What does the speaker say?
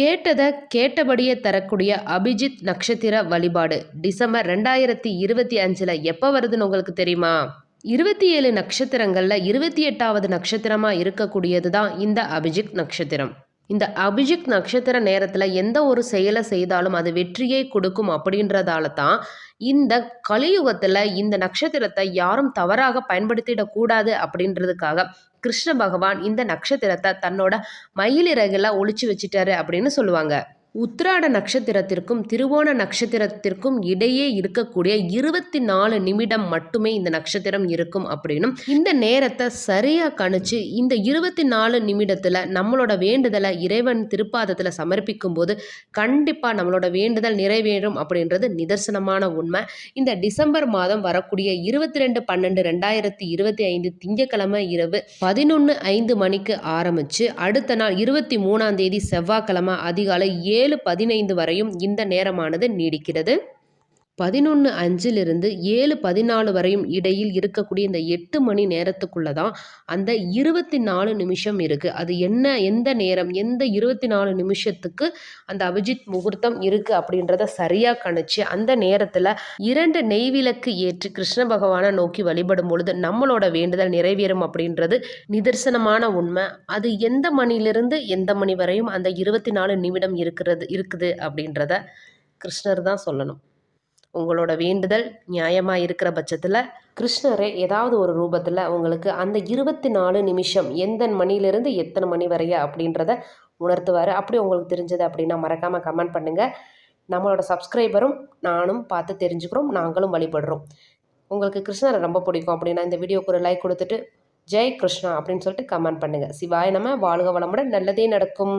கேட்டதை கேட்டபடியே தரக்கூடிய அபிஜித் நட்சத்திர வழிபாடு. டிசம்பர் ரெண்டாயிரத்தி இருபத்தி அஞ்சில் எப்போ வருதுன்னு உங்களுக்கு தெரியுமா? இருபத்தி ஏழு நட்சத்திரங்களில் இருபத்தி எட்டாவது நட்சத்திரமாக இருக்கக்கூடியது தான் இந்த அபிஜித் நட்சத்திரம். இந்த அபிஜித் நட்சத்திர நேரத்தில் எந்த ஒரு செயலை செய்தாலும் அது வெற்றியை கொடுக்கும் அப்படின்றதால தான் இந்த கலியுகத்தில் இந்த நட்சத்திரத்தை யாரும் தவறாக பயன்படுத்திடக்கூடாது அப்படின்றதுக்காக கிருஷ்ண பகவான் இந்த நட்சத்திரத்தை தன்னோட மயிலிறகுல ஒழிச்சு வச்சிட்டாரு அப்படின்னு சொல்லுவாங்க. உத்திராட நட்சத்திரத்திற்கும் திருவோண நட்சத்திரத்திற்கும் இடையே இருக்கக்கூடிய இருபத்தி நாலு நிமிடம் மட்டுமே இந்த நட்சத்திரம் இருக்கும் அப்படின்னும் இந்த நேரத்தை சரியாக கணிச்சு இந்த இருபத்தி நாலு நிமிடத்தில் நம்மளோட வேண்டுதலை இறைவன் திருப்பாதத்தில் சமர்ப்பிக்கும் போது கண்டிப்பாக நம்மளோட வேண்டுதல் நிறைவேறும் அப்படின்றது நிதர்சனமான உண்மை. இந்த டிசம்பர் மாதம் வரக்கூடிய இருபத்தி ரெண்டு பன்னெண்டு ரெண்டாயிரத்தி இருபத்தி ஐந்து திங்கக்கிழமை இரவு பதினொன்று ஐந்து மணிக்கு ஆரம்பித்து அடுத்த நாள் இருபத்தி மூணாம் தேதி செவ்வாய்க்கிழமை அதிகாலை ஏழு பதினைந்து வரையும் இந்த நேரமானது நீடிக்கிறது. பதினொன்று அஞ்சிலிருந்து ஏழு பதினாலு வரையும் இடையில் இருக்கக்கூடிய இந்த எட்டு மணி நேரத்துக்குள்ள தான் அந்த இருபத்தி நாலு நிமிஷம் இருக்குது அது என்ன எந்த நேரம் எந்த இருபத்தி நாலு நிமிஷத்துக்கு அந்த அபிஜித் முகூர்த்தம் இருக்குது அப்படின்றத சரியாக கணிச்சு அந்த நேரத்தில் இரண்டு நெய்விளக்கு ஏற்றி கிருஷ்ண பகவானை நோக்கி வழிபடும் பொழுது நம்மளோட வேண்டுதல் நிறைவேறும் அப்படின்றது நிதர்சனமான உண்மை. அது எந்த மணிலிருந்து எந்த மணி வரையும் அந்த இருபத்தி நாலு நிமிடம் இருக்கிறது இருக்குது அப்படின்றத கிருஷ்ணர் தான் சொல்லணும். உங்களோட வேண்டுதல் நியாயமாக இருக்கிற பட்சத்தில் கிருஷ்ணரே ஏதாவது ஒரு ரூபத்தில் உங்களுக்கு அந்த இருபத்தி நாலு நிமிஷம் எந்த மணிலேருந்து எத்தனை மணி வரைய அப்படின்றத உணர்த்துவார். அப்படி உங்களுக்கு தெரிஞ்சது அப்படின்னா மறக்காமல் கமெண்ட் பண்ணுங்கள் நம்மளோட சப்ஸ்கிரைபரும் நானும் பார்த்து தெரிஞ்சுக்கிறோம் நாங்களும் வழிபடுறோம். உங்களுக்கு கிருஷ்ணரை ரொம்ப பிடிக்கும் அப்படின்னா இந்த வீடியோக்கு ஒரு லைக் கொடுத்துட்டு ஜெய் கிருஷ்ணா அப்படின்னு சொல்லிட்டு கமெண்ட் பண்ணுங்கள் சிவாய நம்ம வாழ்க வளமுடன் நல்லதே நடக்கும்.